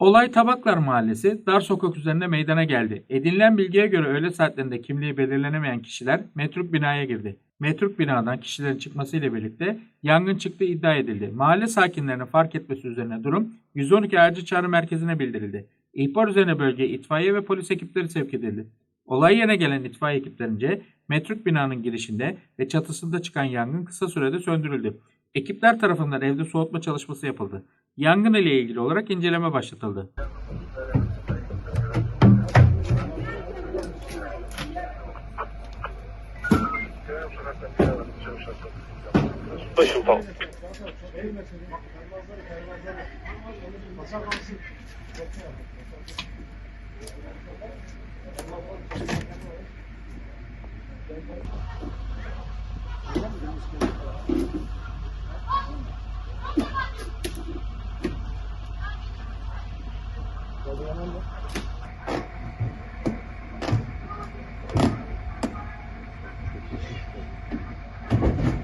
Olay Tabaklar Mahallesi dar sokak üzerinde meydana geldi. Edinilen bilgiye göre öğle saatlerinde kimliği belirlenemeyen kişiler metruk binaya girdi. Metruk binadan kişilerin çıkmasıyla birlikte yangın çıktığı iddia edildi. Mahalle sakinlerinin fark etmesi üzerine durum 112 acil çağrı merkezine bildirildi. İhbar üzerine bölgeye itfaiye ve polis ekipleri sevk edildi. Olay yerine gelen itfaiye ekiplerince metruk binanın girişinde ve çatısında çıkan yangın kısa sürede söndürüldü. Ekipler tarafından evde soğutma çalışması yapıldı. Yangın ile ilgili olarak inceleme başlatıldı. Başım tamam. Kapı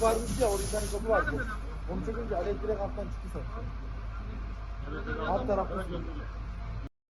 varmış ya orada bir tane kapı vardı. Onu çekince alev direkt alttan çıktı sanki. Alt tarafta